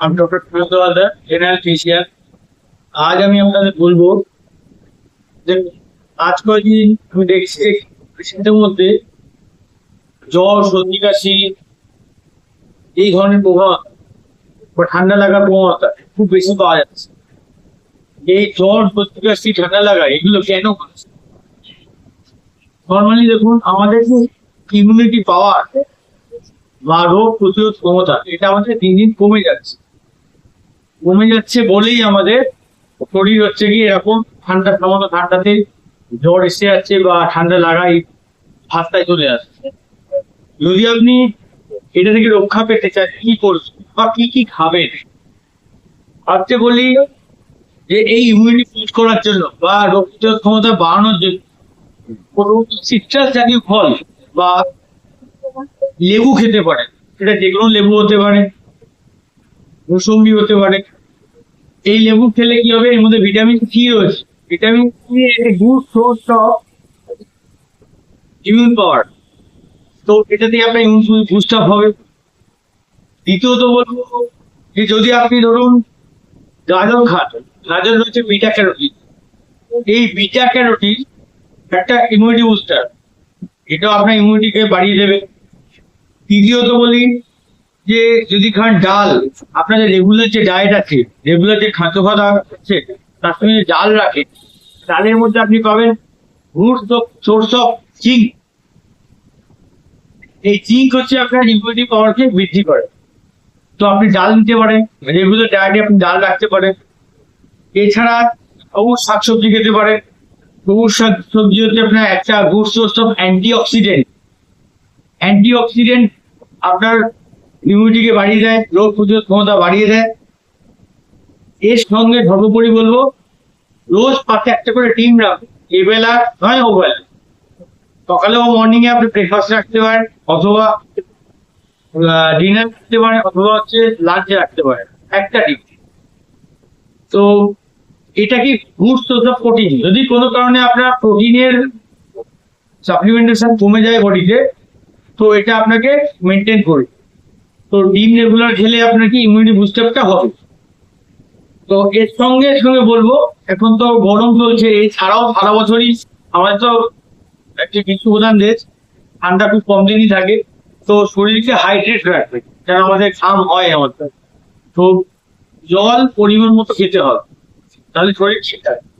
আমি doctor Suresh Haldar general physician আজ আমি আপনাদের বলব যে আজ কয়েকদিন আমি দেখছি পেশেন্টের মধ্যে জ্বর, সর্দি, কাশি, এই ধরনের প্রভাব বা ঠান্ডা লাগার প্রবণতা খুব বেশি পাওয়া যাচ্ছে। এই জ্বর, সর্দি, কাশি, ঠান্ডা লাগা, এগুলো কেন হচ্ছে? নর্মালি দেখুন, আমাদের ইমিউনিটি পাওয়ার বা রোগ প্রতিরোধ ক্ষমতা। এটা আমাদের দিন দিন কমে যাচ্ছে। কমে যাচ্ছে বলেই আমাদের শরীর হচ্ছে কি এরকম ঠান্ডা, সামান্য ঠান্ডাতে জ্বর এসে যাচ্ছে বা ঠান্ডা লাগাই হাতটায় চলে আসছে। যদি আপনি এটা থেকে রক্ষা পেতে চান, কি করবেন বা কি কি খাবেন? ভাবতে বলি যে এই ইমিউনিটি বুস্ট করার জন্য বা রোগ প্রতিরোধ ক্ষমতা বাড়ানোর জন্য সিট্রাস জাতীয় ফল বা লেবু খেতে পারেন সেটা যে কোনো লেবু হতে পারে মৌসুম্বি হতে পারে। এই লেবু খেলে কি হবে? এর মধ্যে ভিটামিন সি রয়েছে। ভিটামিন সি একটা good source of immune power তো এটা দিয়ে আপনার ইমিউন বুস্ট আপ হবে। দ্বিতীয়ত বলব যে যদি আপনি ধরুন গাজর খান, গাজর রয়েছে বিটা ক্যারোটিন এই বিটা ক্যারোটিন একটা ইমিউনিটি বুস্টার এটাও আপনার ইমিউনিটিকে বাড়িয়ে দেবে। তৃতীয়ত বলি যে যদি খান ডাল আপনাদের রেগুলার যে ডায়েট আছে রেগুলার যে খাদ্য খাওয়া আছে, তার সঙ্গে ডাল রাখে, ডালের মধ্যে আপনি পাবেন গুড সোর্স অফ জিঙ্ক এই জিঙ্ক হচ্ছে আপনার ইমিউনিটি পাওয়ারকে বৃদ্ধি করে। তো আপনি ডাল নিতে পারেন রেগুলার ডায়েটে আপনি ডাল রাখতে পারেন। এছাড়া সবুজ শাকসবজি খেতে পারেন। সবুজ শাক সবজি হচ্ছে আপনার একটা good source of antioxidant antioxidant আপনার ইমিউনিটিকে বাড়িয়ে দেয়, রোগ প্রতিরোধ ক্ষমতা বাড়িয়ে দেয়। এর সঙ্গে সর্বোপরি বলব, রোজ পাতে একটা করে টিম রাখুন, এবেলা নয়, ওবেলা। সকালে ও মর্নিং এ আপনি ব্রেকফাস্ট রাখতে পারেন, অথবা ডিনার রাখতে পারেন, অথবা হচ্ছে লাঞ্চে রাখতে পারেন, একটা টিম তো, এটা কি গুড সোর্স অফ প্রোটিন যদি কোনো কারণে আপনার প্রোটিনের সাপ্লিমেন্টেশন কমে যায় বডিতে তো এটা আপনাকে মেনটেন করবে। তো ডিম রেগুলার খেলে আপনার কি ইমিউনিটি বুস্টারটা হবে। তো এর সঙ্গে সঙ্গে বলব, এখন তো গরম চলছে এছাড়াও সারা বছরই আমাদের তো একটি বিশ্ব প্রধান দেশ, ঠান্ডা খুব কম দিনই থাকে। তো শরীরকে হাইড্রেট রাখবে যেন আমাদের ঘাম হয় আমাদের তো। জল পরিমাণ মতো খেতে হবে, তাহলে শরীর ঠিক থাকে নেই।